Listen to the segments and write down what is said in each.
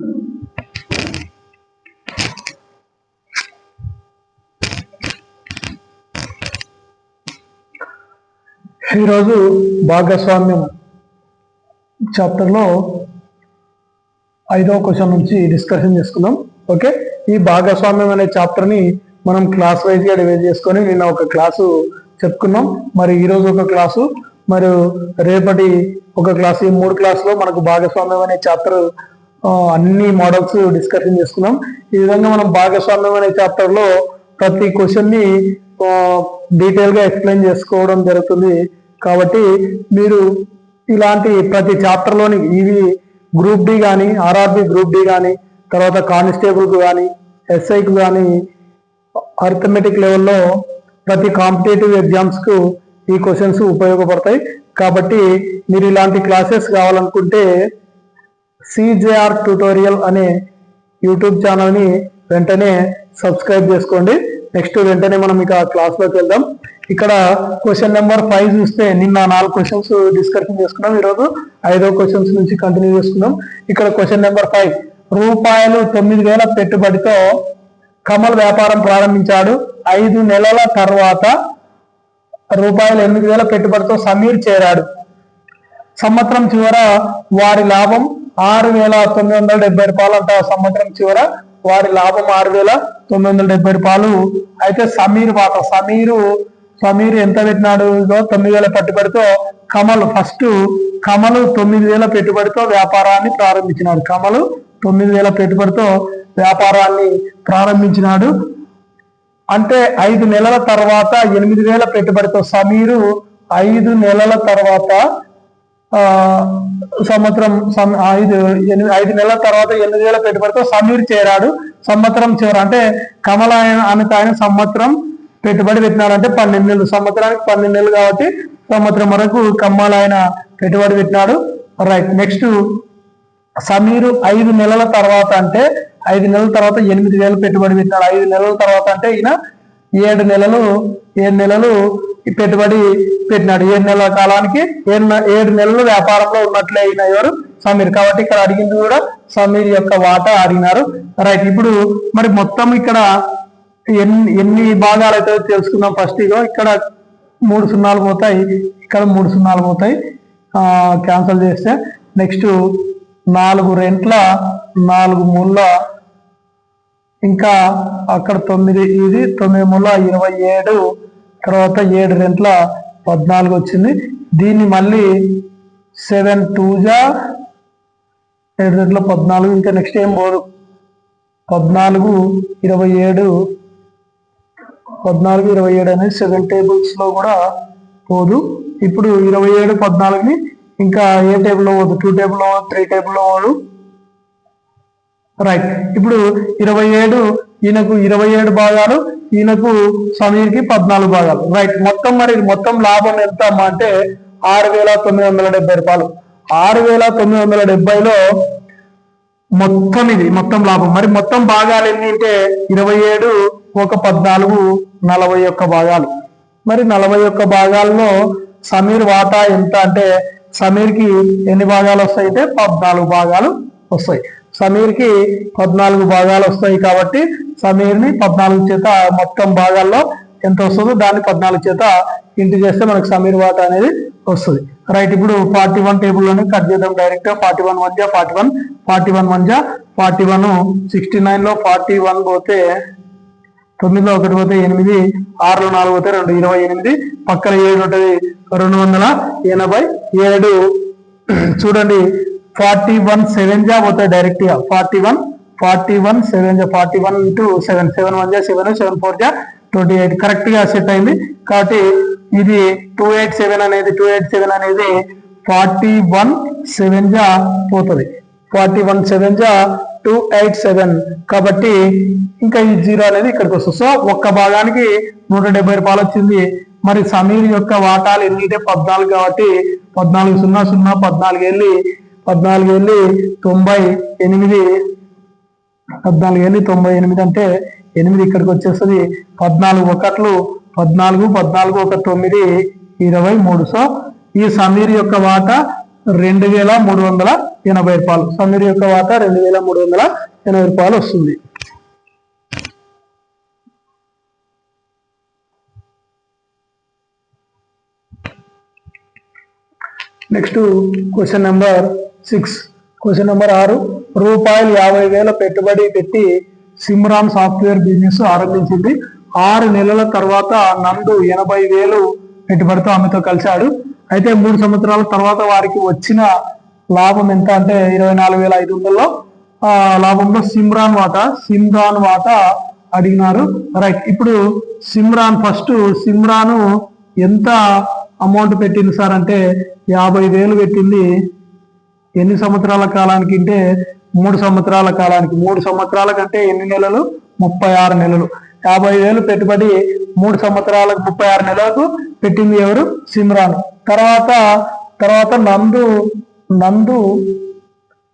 ఈరోజు భాగస్వామ్యం చాప్టర్లో ఐదవ క్వశ్చన్ నుంచి డిస్కషన్ చేసుకుందాం. ఓకే? ఈ భాగస్వామ్యం అనే చాప్టర్ని మనం క్లాస్ వైజ్గా డివైడ్ చేసుకొని నిన్న ఒక క్లాసు చెప్పుకున్నాం. మరి ఈరోజు ఒక క్లాసు మరియు రేపటి ఒక క్లాసు ఈ మూడు క్లాసులో మనకు భాగస్వామ్యం అనే చాప్టర్ అన్ని మోడల్స్ డిస్కషన్ చేసుకున్నాం. ఈ విధంగా మనం భాగస్వామ్యం అనే చాప్టర్లో ప్రతి క్వశ్చన్ని డీటెయిల్గా ఎక్స్ప్లెయిన్ చేసుకోవడం జరుగుతుంది. కాబట్టి మీరు ఇలాంటి ప్రతి చాప్టర్లోని ఇవి గ్రూప్ డి కానీ R R B group D కానీ తర్వాత కానిస్టేబుల్కు కానీ ఎస్ఐకు కానీ అర్థమెటిక్ లెవెల్లో ప్రతి కాంపిటేటివ్ ఎగ్జామ్స్కు ఈ క్వశ్చన్స్ ఉపయోగపడతాయి. కాబట్టి మీరు ఇలాంటి క్లాసెస్ కావాలనుకుంటే సిజేఆర్ ట్యూటోరియల్ అనే యూట్యూబ్ ఛానల్ని వెంటనే సబ్స్క్రైబ్ చేసుకోండి. నెక్స్ట్ వెంటనే మనం ఇక క్లాస్లోకి వెళ్దాం. ఇక్కడ క్వశ్చన్ నెంబర్ ఫైవ్ చూస్తే నిన్న నాలుగు క్వశ్చన్స్ డిస్కషన్ చేసుకున్నాం. ఈరోజు ఐదో క్వశ్చన్స్ నుంచి కంటిన్యూ చేసుకున్నాం ఇక్కడ క్వశ్చన్ నెంబర్ ఫైవ్ రూపాయలు తొమ్మిది వేల పెట్టుబడితో కమల్ వ్యాపారం ప్రారంభించాడు. ఐదు నెలల తర్వాత రూపాయలు ఎనిమిది వేల పెట్టుబడితో సమీర్ చేరాడు. సంవత్సరం చివర వారి లాభం ఆరు వేల తొమ్మిది వందల డెబ్బై రూపాయలు అంట సంవత్సరం చివర. వారి లాభం ఆరు వేల తొమ్మిది వందల డెబ్బై రూపాయలు అయితే సమీర్ వాట సమీరు సమీర్ ఎంత పెట్టినాడు? తొమ్మిది వేల పెట్టుబడితో కమల్ ఫస్ట్ కమలు తొమ్మిది వేల పెట్టుబడితో వ్యాపారాన్ని ప్రారంభించినాడు. కమలు తొమ్మిది వేల పెట్టుబడితో వ్యాపారాన్ని ప్రారంభించినాడు. అంటే ఐదు నెలల తర్వాత ఎనిమిది వేల పెట్టుబడితో సమీరు ఐదు నెలల తర్వాత ఆ సంవత్సరం ఐదు ఎనిమిది ఐదు నెలల తర్వాత ఎనిమిది వేల పెట్టుబడితో సమీర్ చేరాడు. సంవత్సరం చివర అంటే కమల ఆయన ఆయన సంవత్సరం పెట్టుబడి పెట్టినాడు అంటే పన్నెండు నెలలు. సంవత్సరానికి పన్నెండు నెలలు కాబట్టి సంవత్సరం వరకు కమ్మల ఆయన పెట్టుబడి పెట్టినాడు. రైట్ నెక్స్ట్ సమీరు ఐదు నెలల తర్వాత అంటే ఐదు నెలల తర్వాత ఎనిమిది వేలు పెట్టుబడి పెట్టినాడు. ఐదు నెలల తర్వాత అంటే ఈయన ఏడు నెలలు ఏడు నెలలు పెట్టుబడి పెట్టినాడు. ఏడు నెలల కాలానికి ఏడు ఏడు నెలలు వ్యాపారంలో ఉన్నట్లే అయిన ఎవరు సమీర్ కాబట్టి ఇక్కడ అడిగింది కూడా సమీర్ యొక్క వాటా అడిగినారు. రైట్ ఇప్పుడు మరి మొత్తం ఇక్కడ ఎన్ని ఎన్ని భాగాలు అయితే తెలుసుకుందాం ఫస్ట్ ఇగో. ఇక్కడ మూడు సున్నాలు పోతాయి. ఇక్కడ మూడు సున్నాలు పోతాయి. క్యాన్సిల్ చేస్తే నెక్స్ట్ నాలుగు రెంట్ల నాలుగు మూల ఇంకా అక్కడ తొమ్మిది ఇది తొమ్మిది మూల ఇరవై ఏడు తర్వాత ఏడు రెంట్ల పద్నాలుగు వచ్చింది. దీన్ని మళ్ళీ సెవెన్ టూజా ఏడు రెంట్ల పద్నాలుగు ఇంకా నెక్స్ట్ ఏం పోదు. పద్నాలుగు ఇరవై ఏడు పద్నాలుగు ఇరవై ఏడు అనేది సెవెన్ టేబుల్స్లో కూడా పోదు. ఇప్పుడు ఇరవై ఏడు పద్నాలుగుని ఇంకా ఏ టేబుల్లో పోదు? టూ టేబుల్లో త్రీ టేబుల్లో పోదు. రైట్. ఇప్పుడు ఇరవై ఏడు ఈయనకు ఇరవై ఏడు భాగాలు ఈయనకు సమీర్కి పద్నాలుగు భాగాలు. రైట్ మొత్తం మరి మొత్తం లాభం ఎంత అమ్మా అంటే ఆరు వేల తొమ్మిది వందల డెబ్బై రూపాయలు. ఆరు వేల తొమ్మిది వందల డెబ్బైలో మొత్తం ఇది మొత్తం లాభం. మరి మొత్తం భాగాలు ఎన్ని అంటే ఇరవై ఏడు ఒక పద్నాలుగు నలభై ఒక్క భాగాలు. మరి నలభై ఒక్క భాగాల్లో సమీర్ వాటా ఎంత అంటే సమీర్కి ఎన్ని భాగాలు వస్తాయి అంటే పద్నాలుగు భాగాలు వస్తాయి. సమీర్కి పద్నాలుగు భాగాలు వస్తాయి కాబట్టి సమీర్ని పద్నాలుగు చేత మొత్తం భాగాల్లో ఎంత వస్తుందో దాన్ని పద్నాలుగు చేత ఇంటి చేస్తే మనకు సమీర్ వాటా అనేది వస్తుంది. రైట్ ఇప్పుడు ఫార్టీ వన్ టేబుల్లోనే కట్ చేద్దాం డైరెక్ట్ ఫార్టీ వన్ మధ్య ఫార్టీ వన్ ఫార్టీ వన్ మధ్య ఫార్టీ వన్ సిక్స్టీ నైన్లో ఫార్టీ వన్ పోతే తొమ్మిదిలో ఒకటి పోతే ఎనిమిది ఆరులో నాలుగు పోతే రెండు ఇరవై ఎనిమిది పక్కన ఏడు ఉంటుంది రెండు వందల ఎనభై ఏడు. చూడండి ఫార్టీ వన్ సెవెన్ జా పోతాయి డైరెక్ట్గా. Forty one forty one seven జా. Forty one into seven seven one జా సెవెన్ సెవెన్ ఫోర్ జా ట్వంటీ ఎయిట్. కరెక్ట్గా సెట్ అయింది. కాబట్టి ఇది టూ ఎయిట్ సెవెన్ అనేది టూ ఎయిట్ సెవెన్ అనేది ఫార్టీ వన్ సెవెన్ జా పోతుంది. ఫార్టీ వన్ సెవెన్ జా టూ ఎయిట్ సెవెన్ కాబట్టి ఇంకా ఈ జీరో అనేది ఇక్కడికి వస్తుంది. సో ఒక్క భాగానికి నూట డెబ్బై రూపాయలు వచ్చింది. మరి సమీర్ యొక్క వాటాలు ఎన్ని? పద్నాలుగు కాబట్టి పద్నాలుగు సున్నా సున్నా పద్నాలుగు వెళ్ళి పద్నాలుగు వెళ్ళి తొంభై ఎనిమిది. పద్నాలుగు వెళ్ళి తొంభై ఎనిమిది అంటే ఎనిమిది ఇక్కడికి వచ్చేస్తుంది. పద్నాలుగు ఒకట్లు పద్నాలుగు పద్నాలుగు ఒక తొమ్మిది ఇరవై మూడు. సో ఈ సమీర్ యొక్క వాటా రెండు వేల మూడు వందల ఎనభై రూపాయలు. సమీర్ యొక్క వాటా రెండు వేల మూడు వందల ఎనభై రూపాయలు వస్తుంది. Next question number six. Question number ఆరు. రూపాయలు యాభై వేల పెట్టుబడి పెట్టి సిమ్రాన్ సాఫ్ట్వేర్ బిజినెస్ ఆరంభించింది. ఆరు నెలల తర్వాత నందు ఎనభై వేలు పెట్టుబడితో ఆమెతో కలిశాడు. అయితే మూడు సంవత్సరాల తర్వాత వారికి వచ్చిన లాభం ఎంత అంటే ఇరవై నాలుగు వేల ఐదు వందల్లో ఆ లాభంలో సిమ్రాన్ వాటా. సిమ్రాన్ వాటా అడిగినారు. రైట్ ఇప్పుడు సిమ్రాన్ ఫస్ట్ సిమ్రాను ఎంత అమౌంట్ పెట్టింది సార్ అంటే యాభై వేలు పెట్టింది ఎన్ని సంవత్సరాల కాలానికి అంటే మూడు సంవత్సరాల కాలానికి? మూడు సంవత్సరాల కంటే ఎన్ని నెలలు? ముప్పై ఆరు నెలలు. యాభై వేలు పెట్టుబడి మూడు సంవత్సరాలకు ముప్పై ఆరు నెలలకు పెట్టింది ఎవరు? సిమ్రాన్. తర్వాత తర్వాత నందు నందు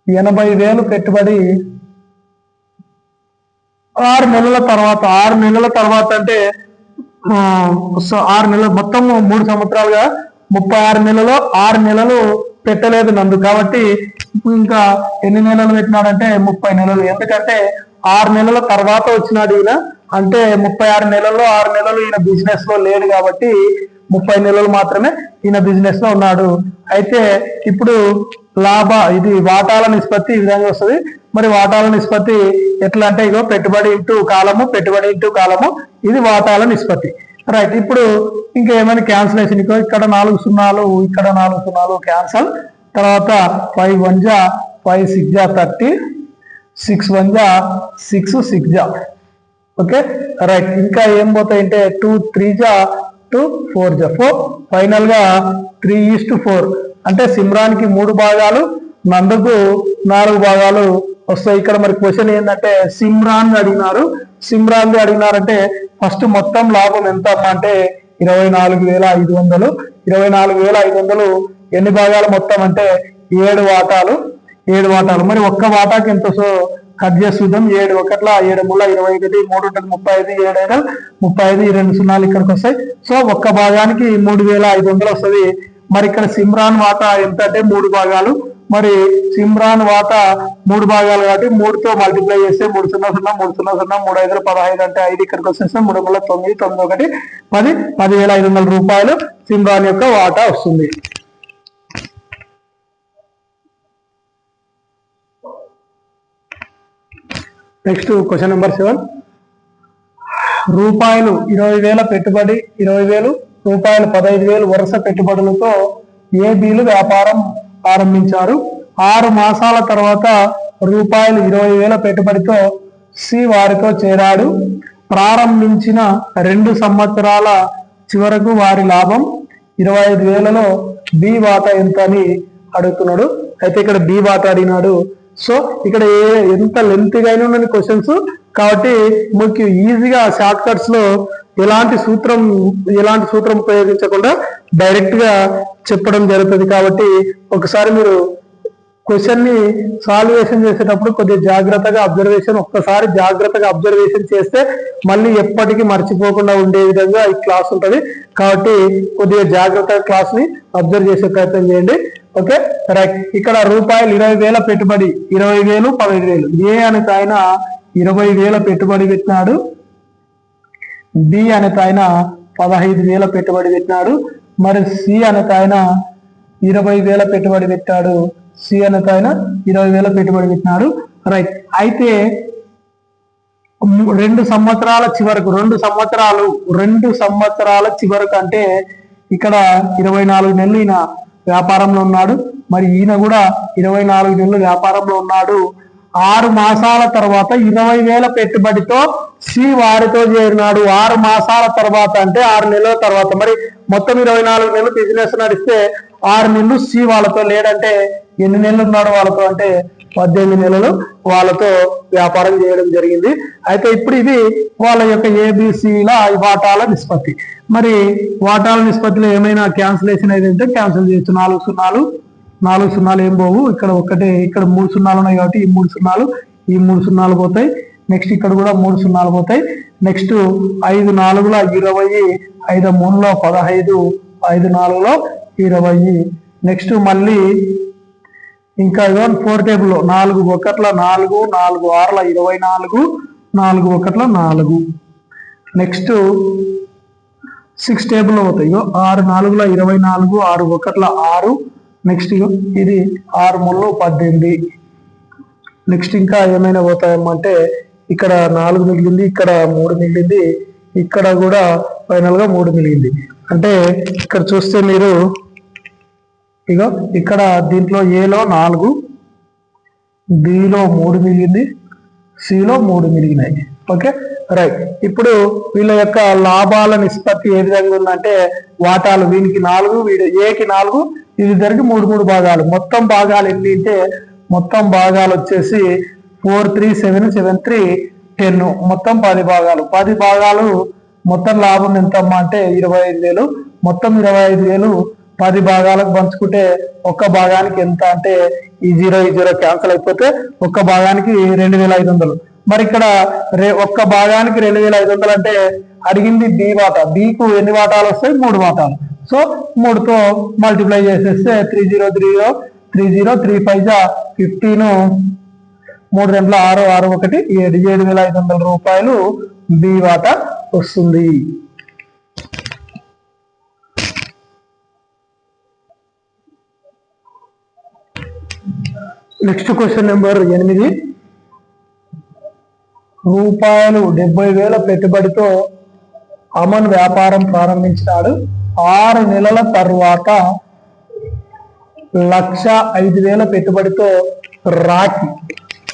ఎనభై వేలు పెట్టుబడి ఆరు నెలల తర్వాత ఆరు నెలల తర్వాత అంటే ఆరు నెలలు మొత్తం మూడు సంవత్సరాలుగా ముప్పై ఆరు నెలలో ఆరు నెలలు పెట్టలేదు నందు. కాబట్టి ఇంకా ఎన్ని నెలలు పెట్టినాడంటే ముప్పై నెలలు. ఎందుకంటే ఆరు నెలల తర్వాత వచ్చినాడు ఈయన. అంటే ముప్పై ఆరు నెలల్లో ఆరు నెలలు ఈయన బిజినెస్లో లేడు కాబట్టి ముప్పై నెలలు మాత్రమే ఈయన బిజినెస్లో ఉన్నాడు. అయితే ఇప్పుడు లాభ ఇది వాటాల నిష్పత్తి ఈ విధంగా వస్తుంది. మరి వాటాల నిష్పత్తి ఎట్లా అంటే ఇగో పెట్టుబడి ఇంటూ కాలము పెట్టుబడి ఇంటూ కాలము ఇది వాటాల నిష్పత్తి. రైట్ ఇప్పుడు ఇంకా ఏమైనా క్యాన్సిలేషన్ ఇక్కడ నాలుగు సున్నాలు ఇక్కడ నాలుగు సున్నాలు క్యాన్సల్ తర్వాత ఫైవ్ వన్ జా ఫైవ్ సిక్స్ జా థర్టీ సిక్స్ వన్ జా సిక్స్ సిక్స్ జా ఓకే రైట్ ఇంకా ఏం పోతాయంటే టూ త్రీ జా టూ ఫోర్ జా ఫోర్ ఫైనల్గా త్రీ ఈస్ టు ఫోర్ అంటే సిమ్రాన్కి మూడు భాగాలు నందుకు నాలుగు భాగాలు వస్తాయి ఇక్కడ మరి క్వశ్చన్ ఏంటంటే సిమ్రాన్ అడిగినారు. సిమ్రాన్ అడిగినారంటే ఫస్ట్ మొత్తం లాభం ఎంత అంటే ఇరవై నాలుగు వేల ఐదు వందలు. ఇరవై నాలుగు వేల ఐదు వందలు ఎన్ని భాగాలు మొత్తం అంటే ఏడు వాటాలు. ఏడు వాటాలు. మరి ఒక్క వాటాకి ఎంత? సో కట్ చేసి చూద్దాం. ఏడు ఒకట్ల ఏడు ముళ్ళ ఇరవై ఒకటి మూడు ఉంటుంది ముప్పై ఐదు ఏడు ఐదు ముప్పై ఐదు రెండు సున్నాలు ఇక్కడికి వస్తాయి. సో ఒక్క భాగానికి మూడు వేల ఐదు వందలు వస్తుంది. మరి ఇక్కడ సిమ్రాన్ వాటా ఎంత అంటే మూడు భాగాలు. మరి సిమ్రాన్ వాటా మూడు భాగాలు కాబట్టి మూడుతో మల్టిప్లై చేస్తే మూడు సున్నా సున్నా మూడు సున్నా సున్నా మూడు ఐదు పదహైదు అంటే ఐదు ఇక్కడికి వచ్చేస్తే మూడు వందల తొమ్మిది తొమ్మిది ఒకటి పది పదివేల ఐదు వందల రూపాయలు సిమ్రాన్ యొక్క వాటా వస్తుంది. నెక్స్ట్ క్వశ్చన్ నెంబర్ సెవెన్ రూపాయలు ఇరవై వేల పెట్టుబడి ఇరవై వేలు రూపాయలు పదహైదు వేలు వరుస పెట్టుబడులతో ఏబీలు వ్యాపారం ప్రారంభించారు. ఆరు మాసాల తర్వాత రూపాయలు ఇరవై వేల పెట్టుబడితో సి వారితో చేరాడు. ప్రారంభించిన రెండు సంవత్సరాల చివరకు వారి లాభం ఇరవై ఐదు వేలలో బి వాటా ఎంత అని అడుగుతున్నాడు. అయితే ఇక్కడ బి వాటా అడిగినాడు. సో ఇక్కడ ఏ ఎంత లెంత్గా ఉన్న క్వశ్చన్స్ కాబట్టి మీకు ఈజీగా షార్ట్ కట్స్లో ఎలాంటి సూత్రం ఎలాంటి సూత్రం ఉపయోగించకుండా డైరెక్ట్గా చెప్పడం జరుగుతుంది. కాబట్టి ఒకసారి మీరు క్వశ్చన్ని సాల్వేషన్ చేసేటప్పుడు కొద్దిగా జాగ్రత్తగా అబ్జర్వేషన్ ఒక్కసారి జాగ్రత్తగా అబ్జర్వేషన్ చేస్తే మళ్ళీ ఎప్పటికీ మర్చిపోకుండా ఉండే విధంగా ఈ క్లాస్ ఉంటుంది. కాబట్టి కొద్దిగా జాగ్రత్తగా క్లాస్ని అబ్జర్వ్ చేసే ప్రయత్నం చేయండి. ఓకే? రైట్. ఇక్కడ రూపాయలు ఇరవై వేల పెట్టుబడి ఇరవై వేలు పదహైదు వేలు. ఏ అనేది ఆయన ఇరవై వేల పెట్టుబడి పెట్టినాడు. బి అనే ఆయన పదహైదు వేల పెట్టుబడి పెట్టినాడు. మరి సి అనే ఆయన ఇరవై వేల పెట్టుబడి పెట్టాడు. సి అనే ఆయన ఇరవై వేల పెట్టుబడి పెట్టినాడు. రైట్. అయితే రెండు సంవత్సరాల చివరకు రెండు సంవత్సరాలు రెండు సంవత్సరాల చివరకు అంటే ఇక్కడ ఇరవై నాలుగు నెలలు ఈయన వ్యాపారంలో ఉన్నాడు. మరి ఈయన కూడా ఇరవై నాలుగు నెలలు వ్యాపారంలో ఉన్నాడు. ఆరు మాసాల తర్వాత ఇరవై వేల పెట్టుబడితో సి వారితో చేరినాడు. ఆరు మాసాల తర్వాత అంటే ఆరు నెలల తర్వాత. మరి మొత్తం ఇరవై నాలుగు నెలలు బిజినెస్ నడిస్తే ఆరు నెలలు సి వాళ్ళతో లేడంటే ఎన్ని నెలలు ఉన్నాడు వాళ్ళతో? అంటే పద్దెనిమిది నెలలు వాళ్ళతో వ్యాపారం చేయడం జరిగింది. అయితే ఇప్పుడు ఇది వాళ్ళ యొక్క ఏబిసిల వాటాల నిష్పత్తి. మరి వాటాల నిష్పత్తిలో ఏమైనా క్యాన్సిలేషన్ అయితే క్యాన్సిల్ చేయొచ్చు. నాలుగు సున్నాలు నాలుగు సున్నాలు ఏం పోవు. ఇక్కడ ఒకటే ఇక్కడ మూడు సున్నాలు ఉన్నాయి కాబట్టి ఈ మూడు సున్నాలు ఈ మూడు సున్నాలు పోతాయి. నెక్స్ట్ ఇక్కడ కూడా మూడు సున్నాలు పోతాయి. నెక్స్ట్ ఐదు నాలుగులో ఇరవై ఐదు మూడులో పదహైదు ఐదు నాలుగులో ఇరవై. నెక్స్ట్ మళ్ళీ ఇంకా ఇదో ఫోర్ టేబుల్ నాలుగు ఒకట్ల నాలుగు నాలుగు ఆరుల ఇరవై నాలుగు నాలుగు ఒకట్ల నాలుగు. నెక్స్ట్ సిక్స్ టేబుల్ అవుతాయో ఆరు నాలుగుల ఇరవై నాలుగు ఆరు ఒకట్ల ఆరు నెక్స్ట్ ఇది ఆరు ముళ్ళు పద్దెనిమిది. నెక్స్ట్ ఇంకా ఏమైనా పోతాయమ్మంటే ఇక్కడ నాలుగు మిగిలింది ఇక్కడ మూడు మిగిలింది ఇక్కడ కూడా ఫైనల్గా మూడు మిగిలింది. అంటే ఇక్కడ చూస్తే మీరు ఇగో ఇక్కడ దీంట్లో ఏలో నాలుగు బిలో మూడు మిగిలింది సిలో మూడు మిగిలినాయి. ఓకే? రైట్ ఇప్పుడు వీళ్ళ యొక్క లాభాల నిష్పత్తి ఏ విధంగా ఉందంటే వాటాలు వీనికి నాలుగు వీడు ఏకి నాలుగు ఇది ఇద్దరికి మూడు మూడు భాగాలు. మొత్తం భాగాలు ఎన్ని అంటే మొత్తం భాగాలు వచ్చేసి four three seven seven three ten. మొత్తం పది భాగాలు. పది భాగాలు మొత్తం లాభం ఎంతమ్మా అంటే ఇరవై ఐదు వేలు. మొత్తం ఇరవై ఐదు వేలు పది భాగాలకు పంచుకుంటే ఒక్క భాగానికి ఎంత అంటే ఈ జీరో ఈ జీరో క్యాన్సిల్ అయిపోతే ఒక్క భాగానికి రెండు వేల ఐదు వందలు. మరి ఇక్కడ రే ఒక్క భాగానికి రెండు వేల ఐదు వందలు అంటే అడిగింది బి వాటా. బికు ఎన్ని వాటాలు వస్తాయి? మూడు వాటాలు. సో మూడుతో మల్టిప్లై చేసేస్తే three zero three zero three zero three five జా ఫిఫ్టీన్ మూడు రెండు ఆరు ఆరు ఒకటి ఏడు ఏడు వేల ఐదు వందల రూపాయలు బి వాటా వస్తుంది. నెక్స్ట్ క్వశ్చన్ నెంబర్ ఎనిమిది. రూపాయలు డెబ్బై వేల పెట్టుబడితో అమన్ వ్యాపారం ప్రారంభించినాడు. ఆరు నెలల తర్వాత లక్ష ఐదు వేల పెట్టుబడితో రాకి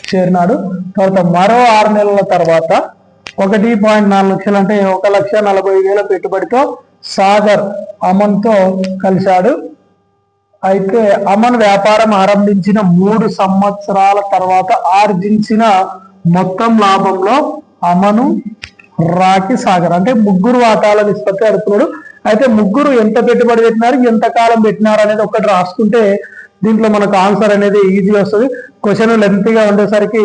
చేరినాడు. తర్వాత మరో ఆరు నెలల తర్వాత ఒకటి పాయింట్ నాలుగు లక్షలు అంటే ఒక లక్ష నలభై వేల పెట్టుబడితో సాగర్ అమన్తో కలిశాడు. అయితే అమన్ వ్యాపారం ఆరంభించిన మూడు సంవత్సరాల తర్వాత ఆర్జించిన మొత్తం లాభంలో అమను రాకి సాగర్ అంటే ముగ్గురు వాటాల నిష్పత్తి అడుగుతున్నాడు. అయితే ముగ్గురు ఎంత పెట్టుబడి పెట్టినారు ఎంత కాలం పెట్టినారు అనేది ఒకటి రాసుకుంటే దీంట్లో మనకు ఆన్సర్ అనేది ఈజీ వస్తుంది. క్వశ్చన్ లెంతీగా ఉండేసరికి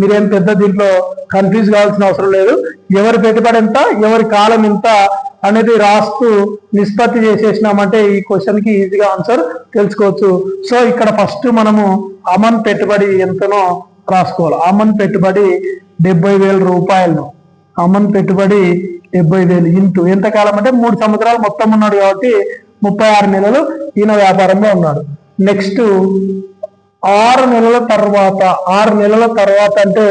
మీరేం పెద్ద దీంట్లో కన్ఫ్యూజ్ కావాల్సిన అవసరం లేదు. ఎవరి పెట్టుబడి ఎంత ఎవరి కాలం ఎంత అనేది రాస్తూ నిష్పత్తి చేసేసినామంటే ఈ క్వశ్చన్కి ఈజీగా ఆన్సర్ తెలుసుకోవచ్చు. సో ఇక్కడ ఫస్ట్ మనము అమన్ పెట్టుబడి ఎంతనో రాసుకోవాలి. అమన్ పెట్టుబడి డెబ్బై వేల రూపాయలు. అమ్మన్ పెట్టుబడి డెబ్బై వేలు ఇంటూ ఎంతకాలం అంటే మూడు సంవత్సరాలు మొత్తం ఉన్నాడు కాబట్టి ముప్పై ఆరు నెలలు ఈయన వ్యాపారంలో ఉన్నాడు. నెక్స్ట్ ఆరు నెలల తర్వాత ఆరు నెలల తర్వాత అంటే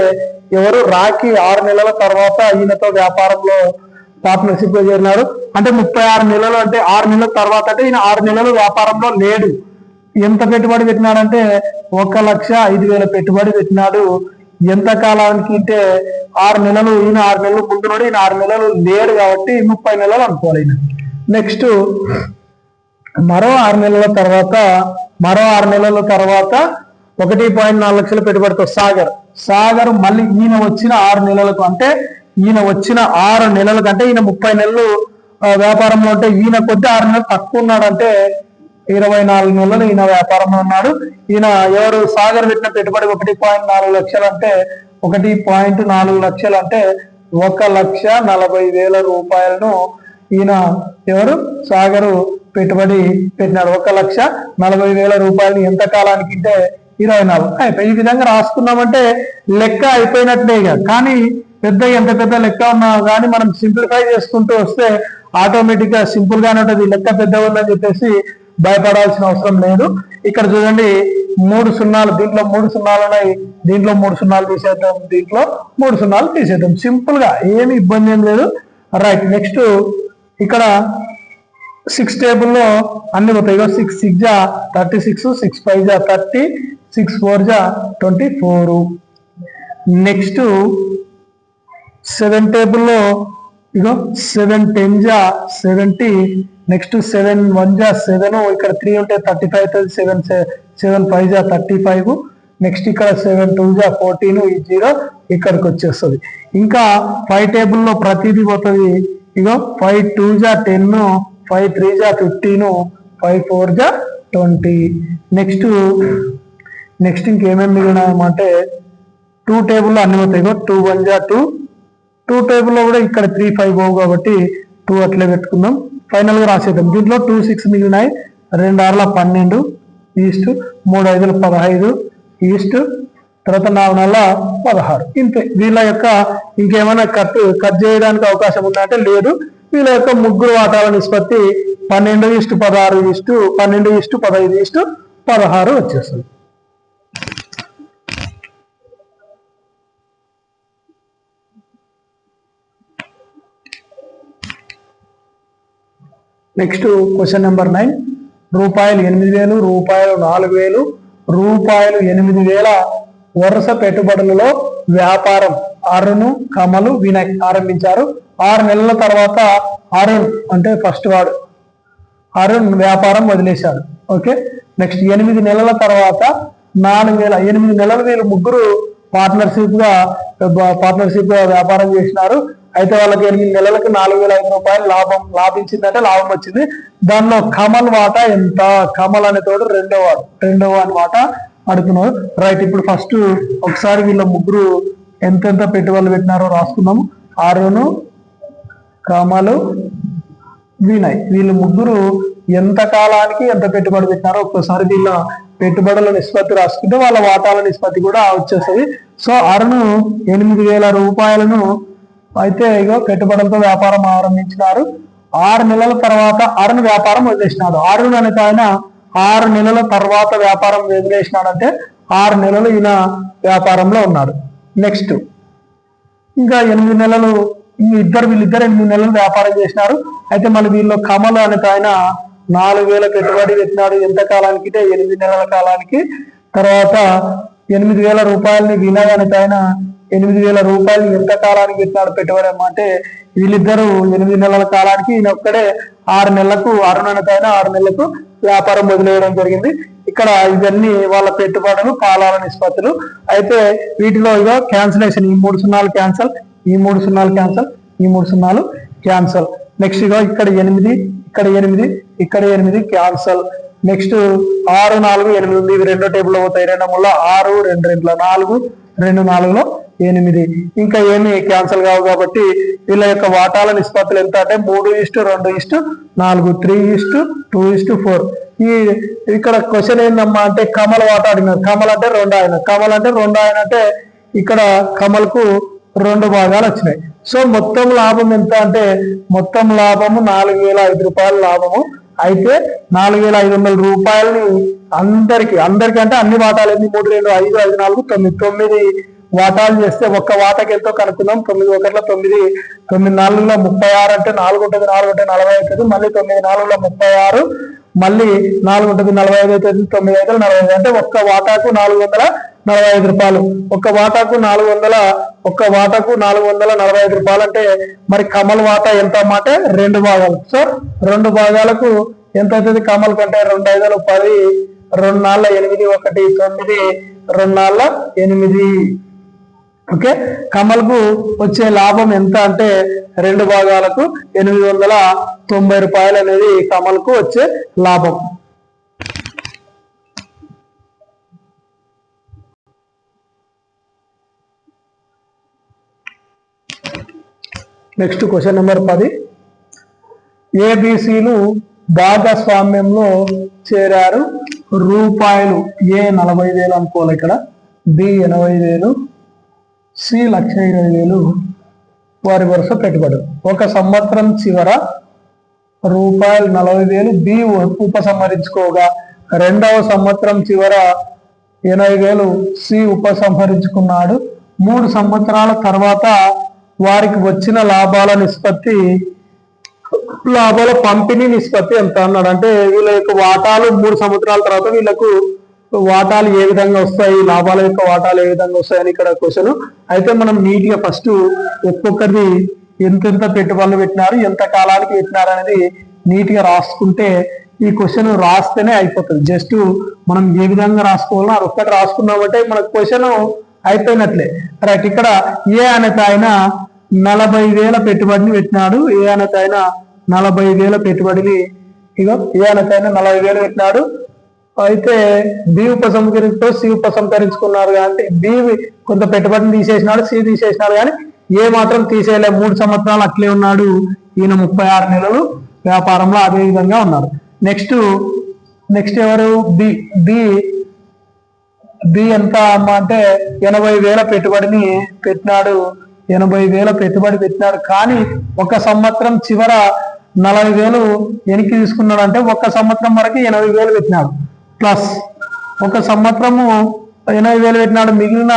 ఎవరు? రాకి ఆరు నెలల తర్వాత ఈయనతో వ్యాపారంలో పార్ట్నర్షిప్లో చేరినారు అంటే ముప్పై ఆరు నెలలు అంటే ఆరు నెలల తర్వాత అంటే ఈయన ఆరు నెలలు వ్యాపారంలో లేడు. ఎంత పెట్టుబడి పెట్టినాడంటే ఒక లక్ష ఐదు వేల పెట్టుబడి పెట్టినాడు. ఎంత కాలానికి అంటే ఆరు నెలలు ఈయన ఆరు నెలలు ముందున్నాడు ఈయన ఆరు నెలలు లేడు కాబట్టి ముప్పై నెలలు అనుకోవాలి ఈయన. నెక్స్ట్ మరో ఆరు నెలల తర్వాత మరో ఆరు నెలల తర్వాత ఒకటి పాయింట్ నాలుగు లక్షలు పెట్టుబడితో సాగర్. సాగర్ మళ్ళీ ఈయన వచ్చిన ఆరు నెలలకు అంటే ఈయన వచ్చిన ఆరు నెలలకు అంటే ఈయన ముప్పై నెలలు వ్యాపారంలో ఉంటే ఈయన కొద్ది ఆరు నెలలు తక్కువ ఉన్నాడంటే ఇరవై నాలుగు నెలలు ఈయన వ్యాపారంలో ఉన్నాడు. ఈయన ఎవరు సాగర్ పెట్టిన పెట్టుబడి ఒకటి పాయింట్ నాలుగు లక్షలు అంటే ఒకటి పాయింట్ నాలుగు లక్షలు అంటే ఒక లక్ష నలభై వేల రూపాయలను ఈయన ఎవరు? సాగరు పెట్టుబడి పెట్టినాడు. ఒక లక్ష నలభై వేల రూపాయలు ఎంత కాలానికి అంటే ఇరవై నాలుగు. అయిపోయి ఈ విధంగా రాసుకున్నామంటే లెక్క అయిపోయినట్లే ఇక. కానీ పెద్ద ఎంత పెద్ద లెక్క ఉన్నా కానీ మనం సింప్లిఫై చేసుకుంటూ వస్తే ఆటోమేటిక్గా సింపుల్ గానే ఉంటుంది. లెక్క పెద్ద ఉందని చెప్పేసి భయపడాల్సిన అవసరం లేదు. ఇక్కడ చూడండి మూడు సున్నాలు దీంట్లో మూడు సున్నాలు ఉన్నాయి. దీంట్లో మూడు సున్నాలు తీసేద్దాం. దీంట్లో మూడు సున్నాలు తీసేద్దాం. సింపుల్గా ఏమి ఇబ్బంది ఏం లేదు. రైట్ నెక్స్ట్ ఇక్కడ సిక్స్ టేబుల్లో అన్ని పోతాయి ఇగో సిక్స్ సిక్స్ జా థర్టీ సిక్స్ సిక్స్ ఫైవ్ జా థర్టీ సిక్స్ ఫోర్ జా ట్వంటీ ఫోర్ నెక్స్ట్ సెవెన్ టేబుల్లో ఇగో సెవెన్ టెన్ జా సెవెంటీ నెక్స్ట్ సెవెన్ వన్ జా సెవెన్ ఇక్కడ త్రీ ఉంటే థర్టీ ఫైవ్ అవుతుంది సెవెన్ సెవెన్ ఫైవ్ జా థర్టీ ఫైవ్. నెక్స్ట్ ఇక్కడ సెవెన్ టూ జా ఫోర్టీన్ ఈ జీరో ఇక్కడికి వచ్చేస్తుంది. ఇంకా ఫైవ్ టేబుల్లో ప్రతిదీ పోతుంది. ఇగో ఫైవ్ టూ జా టెన్ ఫైవ్ త్రీ జా ఫిఫ్టీన్ ఫైవ్ ఫోర్ జా ట్వంటీ. నెక్స్ట్ నెక్స్ట్ ఇంకేమేమి మిగిలినాయమంటే టూ టేబుల్లో అన్ని పోతాయి. టూ వన్ జా టూ. టూ టేబుల్లో కూడా ఇక్కడ త్రీ ఫైవ్ పోవు కాబట్టి టూ అట్లే పెట్టుకుందాం. ఫైనల్గా రాసేద్దాం. దీంట్లో టూ సిక్స్ మిగిలినాయి. రెండు ఆరుల పన్నెండు ఈస్ట్ మూడు ఐదుల పదహైదు ఈస్ట్ తర్వాత నాలుగు నెలల పదహారు. ఇంతే. వీళ్ళ యొక్క ఇంకేమైనా కట్ కట్ చేయడానికి అవకాశం ఉందంటే లేదు. వీళ్ళ యొక్క ముగ్గురు వాటాల నిష్పత్తి పన్నెండు ఇష్టు పదహారు ఇష్టు పన్నెండు ఇష్టు పదహైదు ఇష్టు పదహారు వచ్చేస్తుంది. నెక్స్ట్ క్వశ్చన్ నెంబర్ నైన్ రూపాయలు ఎనిమిది వేలు రూపాయలు నాలుగు వేలు రూపాయలు ఎనిమిది వేల వరుస పెట్టుబడులలో వ్యాపారం. అరుణ్ కమలు వినయ్ ఆరంభించారు. ఆరు నెలల తర్వాత అరుణ్ అంటే ఫస్ట్ వాడు. అరుణ్ వ్యాపారం వదిలేశాడు. ఓకే నెక్స్ట్ ఎనిమిది నెలల తర్వాత నాలుగు వేల ఎనిమిది నెలలు వీళ్ళు ముగ్గురు పార్ట్నర్షిప్గా పార్ట్నర్షిప్గా వ్యాపారం చేసినారు. అయితే వాళ్ళకి ఎనిమిది నెలలకు నాలుగు వేల ఐదు రూపాయలు లాభం లాభించిందంటే లాభం వచ్చింది. దానిలో కమల్ వాటా ఎంత? కమల్ అనే తోడు రెండవ రెండవ అనమాట అడుగుతున్నారు. రైట్ ఇప్పుడు ఫస్ట్ ఒకసారి వీళ్ళ ముగ్గురు ఎంతెంత పెట్టుబడులు పెట్టినారో రాసుకున్నాము ఆరును కమలు వినయ్. వీళ్ళు ముగ్గురు ఎంత కాలానికి ఎంత పెట్టుబడి పెట్టినారో ఒక్కసారి వీళ్ళ పెట్టుబడుల నిష్పత్తి రాసుకుంటే వాళ్ళ వాటాల నిష్పత్తి కూడా వచ్చేస్తుంది. సో అరుణ్ ఎనిమిది వేల రూపాయలను అయితే ఇగో పెట్టుబడులతో వ్యాపారం ఆరంభించినారు. ఆరు నెలల తర్వాత అరుణ్ వ్యాపారం వదిలేసినాడు. అరుణ్ అనే ఆయన ఆరు నెలల తర్వాత వ్యాపారం వదిలేసినాడంటే ఆరు నెలలు ఈయన వ్యాపారంలో ఉన్నాడు నెక్స్ట్ ఇంకా ఎనిమిది నెలలు ఇద్దరు వీళ్ళిద్దరు ఎనిమిది నెలలు వ్యాపారం చేసినారు. అయితే మళ్ళీ వీళ్ళు కమల్ అనే ఆయన నాలుగు వేల పెట్టుబడి పెట్టినాడు. ఎంత కాలానికి? అంటే ఎనిమిది నెలల కాలానికి. తర్వాత ఎనిమిది వేల రూపాయలని వినయ్ అనే ఆయన ఎనిమిది వేల రూపాయలు ఎంత కాలానికి ఇస్తాడు పెట్టుబడి అంటే వీళ్ళిద్దరు ఎనిమిది నెలల కాలానికి ఈయన ఒక్కడే ఆరు నెలలకు ఆరు నెలలకైన ఆరు నెలలకు వ్యాపారం వదిలేయడం జరిగింది. ఇక్కడ ఇవన్నీ వాళ్ళ పెట్టుబడులు కాలాల నిష్పత్తులు. అయితే వీటిలో ఇదో క్యాన్సిలేషన్ ఈ మూడు సున్నాలు క్యాన్సల్ ఈ మూడు సున్నాలు క్యాన్సల్ ఈ మూడు సున్నాలు క్యాన్సల్ నెక్స్ట్ ఇగో ఇక్కడ ఎనిమిది ఇక్కడ ఎనిమిది ఇక్కడ ఎనిమిది క్యాన్సల్ నెక్స్ట్ ఆరు నాలుగు ఎనిమిది ఉంది ఇవి రెండో టేబుల్ పోతాయి. రెండు మూల ఆరు రెండు రెండు నాలుగు రెండు నాలుగులో ఎనిమిది. ఇంకా ఏమి క్యాన్సల్ కావు కాబట్టి వీళ్ళ యొక్క వాటాల నిష్పత్తులు ఎంత అంటే మూడు ఇస్టు రెండు ఇస్టు నాలుగు three is to two is to four. ఈ ఇక్కడ క్వశ్చన్ ఏందమ్మా అంటే కమల్ వాటా అడిగినారు కమల్ అంటే రెండు ఆయన. కమల్ అంటే రెండు ఆయన అంటే ఇక్కడ కమల్కు రెండు భాగాలు వచ్చినాయి. సో మొత్తం లాభం ఎంత అంటే మొత్తం లాభము నాలుగు వేల ఐదు రూపాయల లాభము. అయితే నాలుగు వేల ఐదు వందల రూపాయలని అందరికి అందరికి అంటే అన్ని వాటాలు ఎన్ని? మూడు రెండు ఐదు ఐదు నాలుగు తొమ్మిది. తొమ్మిది వాటాలు చేస్తే ఒక్క వాటాకి ఎంతో కనుక్కుందాం తొమ్మిది ఒకటిలో తొమ్మిది తొమ్మిది నాలుగులో ముప్పై ఆరు అంటే నాలుగు ఉంటుంది నాలుగు అంటే నలభై అవుతుంది. మళ్ళీ తొమ్మిది నాలుగులో ముప్పై ఆరు మళ్ళీ నాలుగు ఉంటుంది నలభై ఐదు అవుతుంది తొమ్మిది ఐదు నలభై ఐదు అంటే ఒక్క వాటాకు నాలుగు వందల నలభై ఐదు రూపాయలు. ఒక్క వాటాకు నాలుగు వందల ఒక్క వాటాకు నాలుగు వందల నలభై ఐదు రూపాయలు అంటే మరి కమల్ వాటా ఎంత అన్నమాట? రెండు భాగాలు. సో రెండు భాగాలకు ఎంత అవుతుంది? కమల్ కంటే రెండు ఐదులు పది రెండు నాళ్ళ ఎనిమిది ఒకటి తొమ్మిది రెండు నాళ్ళ ఎనిమిది. ఓకే? కమల్కు వచ్చే లాభం ఎంత అంటే రెండు భాగాలకు ఎనిమిది వందల తొంభై రూపాయలు అనేది కమల్కు వచ్చే లాభం. నెక్స్ట్ క్వశ్చన్ నెంబర్ పది. ఏబిసిలు భాగస్వామ్యంలో చేరారు రూపాయలు ఏ నలభై వేలు అనుకోవాలి ఇక్కడ. బి ఎనభై వేలు సి లక్ష ఇరవై వేలు. వారి వరుస పెట్టుబడులు ఒక సంవత్సరం చివర రూపాయలు నలభై వేలు బి ఉపసంహరించుకోగా. రెండవ సంవత్సరం చివర ఎనభై వేలు సి ఉపసంహరించుకున్నాడు. మూడు సంవత్సరాల తర్వాత వారికి వచ్చిన లాభాల నిష్పత్తి లాభాల పంపిణీ నిష్పత్తి ఎంత అన్నాడు. అంటే వీళ్ళ యొక్క వాటాలు మూడు సంవత్సరాల తర్వాత వీళ్ళకు వాటాలు ఏ విధంగా వస్తాయి లాభాల యొక్క వాటాలు ఏ విధంగా వస్తాయని ఇక్కడ క్వశ్చన్ అయితే మనం నీట్గా ఫస్ట్ ఒక్కొక్కరిది ఎంతెంత పెట్టుబడులు పెట్టినారు ఎంత కాలానికి పెట్టినారు అనేది నీట్గా రాసుకుంటే ఈ క్వశ్చన్ రాస్తేనే అయిపోతుంది. జస్ట్ మనం ఏ విధంగా రాసుకోవాలో అది ఒక్కటి రాసుకున్నామంటే మన క్వశ్చన్ అయిపోయినట్లే. రైట్ ఇక్కడ ఏ అనేది ఆయన నలభై వేల పెట్టుబడిని పెట్టినాడు. ఏ నలభై వేల పెట్టుబడిని ఇగో ఏనకైన నలభై వేలు పెట్టినాడు. అయితే బి ఉపసంహరించుకో సి ఉపసంహరించుకున్నారు అంటే బి కొంత పెట్టుబడిని తీసేసినాడు సి తీసేసినాడు కానీ ఏ మాత్రం తీసేయలే. మూడు సంవత్సరాలు అట్లే ఉన్నాడు ఈయన ముప్పై ఆరు నెలలు వ్యాపారంలో అదే విధంగా ఉన్నారు. నెక్స్ట్ నెక్స్ట్ ఎవరు? బి బి బి ఎంత అమ్మ అంటే ఎనభై వేల పెట్టుబడిని పెట్టినాడు ఎనభై వేల పెట్టుబడి పెట్టినాడు కానీ ఒక సంవత్సరం చివర నలభై వేలు వెనక్కి తీసుకున్నాడు అంటే ఒక సంవత్సరం వరకు ఎనభై వేలు పెట్టినాడు. ప్లస్ ఒక సంవత్సరము ఎనభై వేలు పెట్టినాడు. మిగిలిన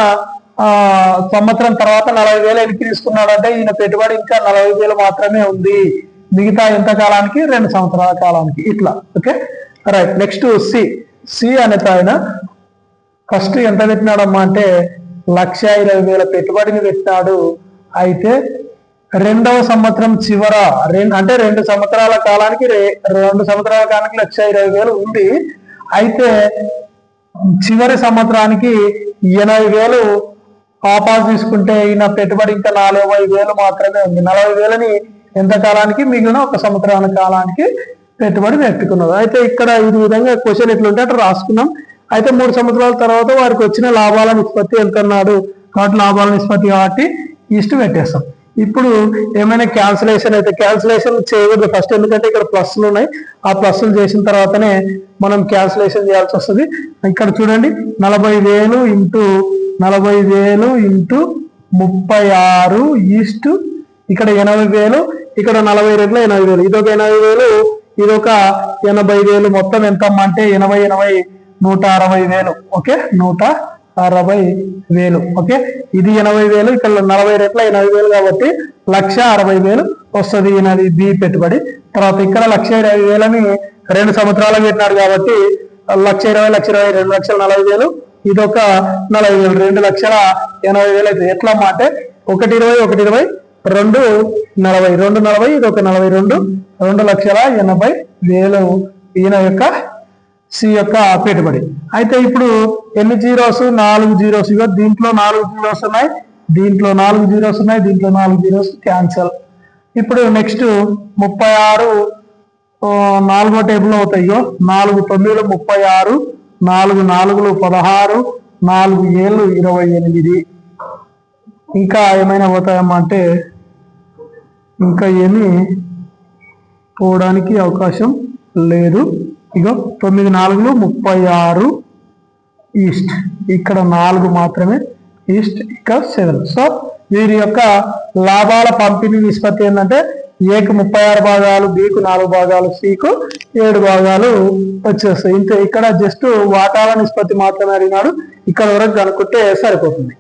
సంవత్సరం తర్వాత నలభై వేలు వెనక్కి తీసుకున్నాడు అంటే ఈయన పెట్టుబడి ఇంకా నలభై వేలు మాత్రమే ఉంది. మిగతా ఎంత కాలానికి? రెండు సంవత్సరాల కాలానికి. ఇట్లా. Okay? Right. Next C. C అనే ఆయన ఫస్ట్ ఎంత పెట్టినాడమ్మా అంటే లక్ష ఇరవై వేల పెట్టుబడిని పెట్టాడు. అయితే రెండవ సంవత్సరం చివర అంటే రెండు సంవత్సరాల కాలానికి రే- రెండు సంవత్సరాల కాలానికి లక్ష ఇరవై వేలు ఉంది. అయితే చివరి సంవత్సరానికి ఎనభై వేలు ఆపాస్ తీసుకుంటే ఈయన పెట్టుబడి ఇంకా నలభై వేలు మాత్రమే ఉంది. నలభై వేలని ఎంత కాలానికి? మిగిలిన ఒక సంవత్సరాల కాలానికి పెట్టుబడి పెట్టుకున్నారు అయితే ఇక్కడ ఈ విధంగా క్వశ్చన్ ఎట్లుంటే అట్లా రాసుకున్నాం. అయితే మూడు సంవత్సరాల తర్వాత వారికి వచ్చిన లాభాల నిష్పత్తి ఎంత కాబట్టి లాభాల నిష్పత్తి కాబట్టి ఈస్ట్ పెట్టేస్తాం. ఇప్పుడు ఏమైనా క్యాన్సిలేషన్ అయితే క్యాన్సిలేషన్ చేయకూడదు ఫస్ట్ ఎందుకంటే ఇక్కడ ప్లస్లు ఉన్నాయి. ఆ ప్లస్లు చేసిన తర్వాతనే మనం క్యాన్సిలేషన్ చేయాల్సి వస్తుంది. ఇక్కడ చూడండి నలభై వేలు ఇంటూ నలభై వేలు ఇంటూ ముప్పై ఆరు ఈస్ట్ ఇక్కడ ఎనభై వేలు ఇక్కడ నలభై రెండు ఎనభై వేలు ఇదొక ఎనభై వేలు ఇదొక ఎనభై వేలు మొత్తం ఎంత అమ్మా అంటే ఎనభై ఎనభై నూట అరవై వేలు ఓకే? నూట అరవై వేలు ఓకే? ఇది ఎనభై వేలు ఇక్కడ నలభై రెట్ల ఎనభై వేలు కాబట్టి లక్ష అరవై వేలు వస్తుంది ఈయనది బి పెట్టుబడి. తర్వాత ఇక్కడ లక్ష ఇరవై వేలని రెండు సంవత్సరాలు పెట్టినాడు కాబట్టి లక్ష ఇరవై లక్ష ఇరవై రెండు లక్షల నలభై వేలు. ఇదొక నలభై వేలు రెండు లక్షల ఎనభై వేలు అయితే ఎట్లా అంటే ఒకటి ఇరవై ఒకటి ఇరవై రెండు నలభై రెండు నలభై ఇది ఒక నలభై రెండు రెండు లక్షల ఎనభై వేలు ఈయన యొక్క సి యొక్క పెట్టుబడి అయితే ఇప్పుడు ఎన్ని జీరోస్? నాలుగు జీరోస్. ఇగో దీంట్లో నాలుగు జీరోస్ ఉన్నాయి. దీంట్లో నాలుగు జీరోస్ ఉన్నాయి. దీంట్లో నాలుగు జీరోస్ క్యాన్సల్. ఇప్పుడు నెక్స్ట్ ముప్పై ఆరు నాలుగో టేబుల్ అవుతాయో. నాలుగు తొమ్మిదిలో ముప్పై ఆరు నాలుగు నాలుగులు పదహారు నాలుగు ఏళ్ళు ఇరవై ఎనిమిది. ఇంకా ఏమైనా పోతాయమ్మా అంటే ఇంకా ఏమీ పోవడానికి అవకాశం లేదు. ఇగో తొమ్మిది నాలుగులు ముప్పై ఆరు ఈస్ట్. ఇక్కడ నాలుగు మాత్రమే. ఈస్ట్ ఇక్కడ సెవెన్. సో వీరి యొక్క లాభాల పంపిణీ నిష్పత్తి ఏంటంటే ఏకు ముప్పై ఆరు భాగాలు బికు నాలుగు భాగాలు సికు ఏడు భాగాలు వచ్చేస్తాయి. ఇంతే ఇక్కడ జస్ట్ వాటాల నిష్పత్తి మాత్రమే అడిగినాడు. ఇక్కడ వరకు కనుక్కుంటే సరిపోతుంది.